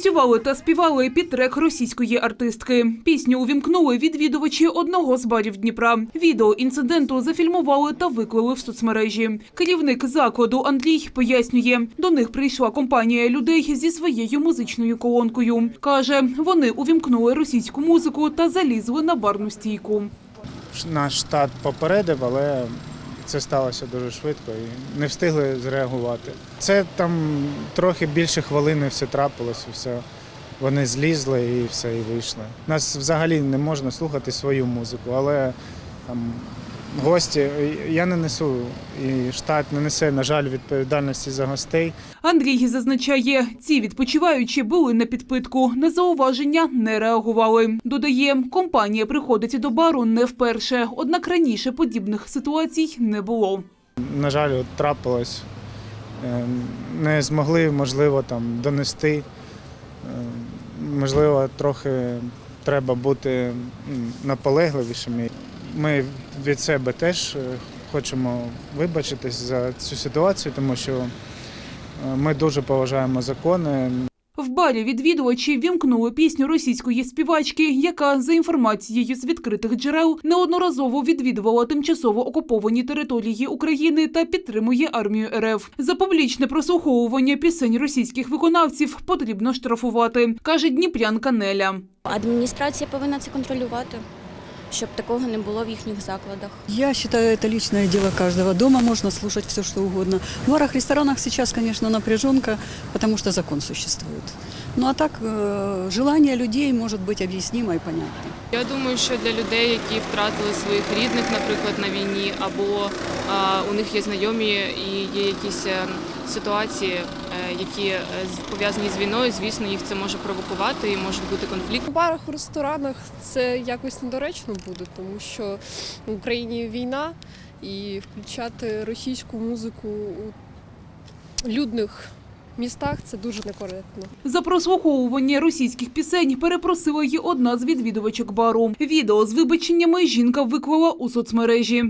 Танцювали та співали під трек російської артистки. Пісню увімкнули відвідувачі одного з барів Дніпра. Відео інциденту зафільмували та виклали в соцмережі. Керівник закладу Андрій пояснює, до них прийшла компанія людей зі своєю музичною колонкою. Каже, вони увімкнули російську музику та залізли на барну стійку. Наш штат попередив, але це сталося дуже швидко і не встигли зреагувати. Це там трохи більше хвилини все трапилось, і все. Вони злізли і все, і вийшли. Нас взагалі не можна слухати свою музику, але там гості, я не несу, і штат не несе, на жаль, відповідальності за гостей. Андрій зазначає, ці відпочиваючі були на підпитку. На зауваження не реагували. Додає, компанія приходить до бару не вперше, однак раніше подібних ситуацій не було. На жаль, от трапилось. Е, Не змогли, можливо, там донести. Е, Можливо, трохи треба бути наполегливішими. Ми від себе теж е, хочемо вибачитись за цю ситуацію, тому що е, ми дуже поважаємо закони. В барі відвідувачі вімкнули пісню російської співачки, яка, за інформацією з відкритих джерел, неодноразово відвідувала тимчасово окуповані території України та підтримує армію РФ. За публічне прослуховування пісень російських виконавців потрібно штрафувати, каже дніпрянка Неля. Адміністрація повинна це контролювати, щоб такого не було в їхніх закладах. Я считаю, это личное дело каждого. Дома можно слушать все, что угодно. В барах, ресторанах сейчас, конечно, напряженка, потому что закон существует. Ну а так, э, желание людей может быть объяснимо и понятно. Я думаю, що для людей, які втратили своїх рідних, наприклад, на війні, або а, у них є знайомі і є якісь е, ситуації, е, які е, з- пов'язані з війною, звісно, їх це може провокувати і може бути конфлікт. У барах, у ресторанах це якось недоречно буде, тому що в Україні війна і включати російську музику у людних містах це дуже некоректно. За прослуховування російських пісень перепросила й одна з відвідувачок бару. Відео з вибаченнями жінка виклала у соцмережі.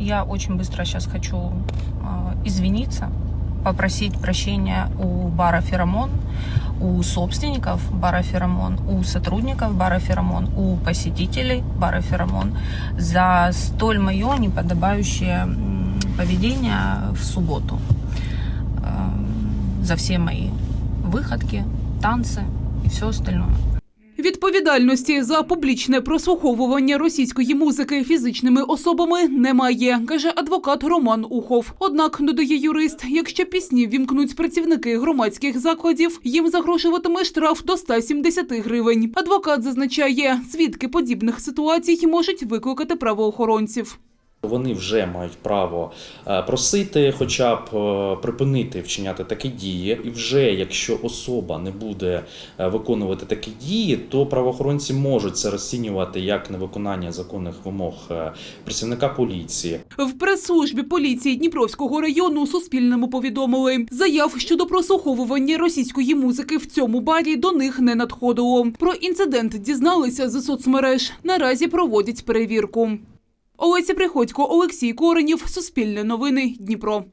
Я очень быстро сейчас хочу извиниться, попросить прощения у бара «Феромон», у собственников бара «Феромон», у сотрудников бара «Феромон», у посетителей бара «Феромон» за столь мое неподобающее м, поведение в субботу. Э, За все мои выходки, танцы и все остальное. Відповідальності за публічне прослуховування російської музики фізичними особами немає, каже адвокат Роман Ухов. Однак, додає юрист, якщо пісні вімкнуть працівники громадських закладів, їм загрожуватиме штраф до 170 гривень. Адвокат зазначає, свідки подібних ситуацій можуть викликати правоохоронців. Вони вже мають право е, просити, хоча б е, припинити вчиняти такі дії. І вже якщо особа не буде е, виконувати такі дії, то правоохоронці можуть це розцінювати як невиконання законних вимог працівника поліції. В прес-службі поліції Дніпровського району Суспільному повідомили, заяв щодо прослуховування російської музики в цьому барі до них не надходило. Про інцидент дізналися з соцмереж. Наразі проводять перевірку. Олеся Приходько, Олексій Коренів, Суспільне новини, Дніпро.